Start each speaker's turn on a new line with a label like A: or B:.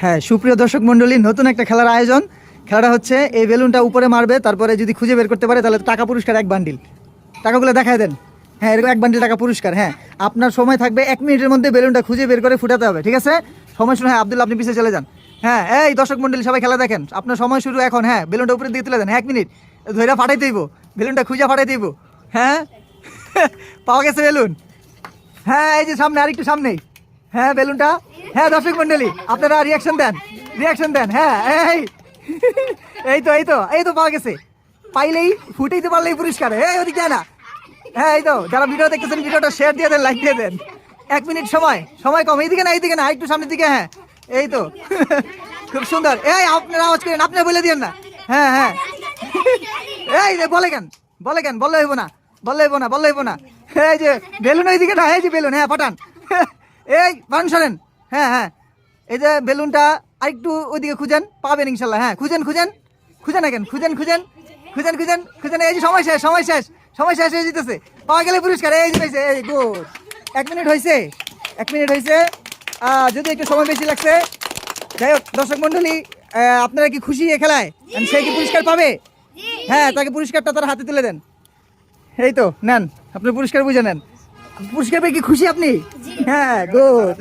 A: হ্যাঁ সুপ্রিয় দর্শক মণ্ডলী, নতুন একটা খেলার আয়োজন। খেলাটা হচ্ছে, এই বেলুনটা উপরে মারবে, তারপরে যদি খুঁজে বের করতে পারে, তাহলে টাকা পুরস্কার এক বান্ডিল। টাকাগুলো দেখায় দেন। হ্যাঁ এরকম এক বান্ডিল টাকা পুরস্কার হ্যাঁ। আপনার সময় থাকবে এক মিনিটের মধ্যে বেলুনটা খুঁজে বের করে ফুটাতে হবে, ঠিক আছে? সময় শুনে হ্যাঁ আব্দুল আপনি পিছিয়ে চলে যান। হ্যাঁ এই দর্শক মণ্ডলী, সবাই খেলা দেখেন। আপনার সময় শুরু এখন হ্যাঁ বেলুনটা উপরে দিয়ে তুলে দেন, এক মিনিট। ধৈর্য ফাটাই দিব, বেলুনটা খুঁজে ফাটাই দিব হ্যাঁ? পাওয়া গেছে বেলুন। হ্যাঁ এই যে সামনে, আরেকটু সামনেই। হ্যাঁ বেলুনটা হ্যাঁ দর্শক মন্ডলী আপনারা রিয়াকশন দেন রিয়াকশন দেন হ্যাঁ এই এই তো এই তো এই তো পাওয়া গেছে। পাইলেই ফুটেই তো পারলেই পুরস্কার, এই, ওদিক না হ্যাঁ এই তো, যারা ভিডিও দেখতেছেন ভিডিওটা শেয়ার দিয়ে দেন লাইক দিয়ে দেন। এক মিনিট সময় সময় কম, এইদিকে না এইদিকে না, একটু সামনের দিকে হ্যাঁ এই তো। খুব সুন্দর, এই, আপনারা আওয়াজ করেন, আপনি বলে দিয়েন না। হ্যাঁ হ্যাঁ। এই যে, বলে কেন বলে কেন, বললে হইব না, বললে হইব না, বললে হইব না। এই যে, বেলুন ওইদিকে না, এই যে বেলুন হ্যাঁ পাঠান। এই পান শোনেন হ্যাঁ হ্যাঁ। এই যে বেলুনটা আরেকটু ওইদিকে খুঁজেন পাবেন ইনশাল্লাহ। হ্যাঁ খুঁজেন খুঁজেন। খুঁজেন না কেন? খুঁজেন খুঁজেন। খুঁজেন খুঁজেন খুঁজেন। এই যে সময় শেষ সময় শেষ সময় শেষ হয়ে যেতেছে। পাওয়া গেলে পুরস্কার। এই যে পেয়েছে এই গুড এক মিনিট হয়েছে এক মিনিট হয়েছে যদি একটু সময় বেশি লাগছে যাই হোক দর্শক মন্ডলী আপনারা কি খুশি এ খেলায়? সে কি পুরস্কার পাবে? হ্যাঁ তাকে পুরস্কারটা তার হাতে তুলে দেন। এই তো নেন আপনি পুরস্কার বুঝে নেন। পুরস্কার পেয়ে কি খুশি আপনি? হ্যাঁ গুড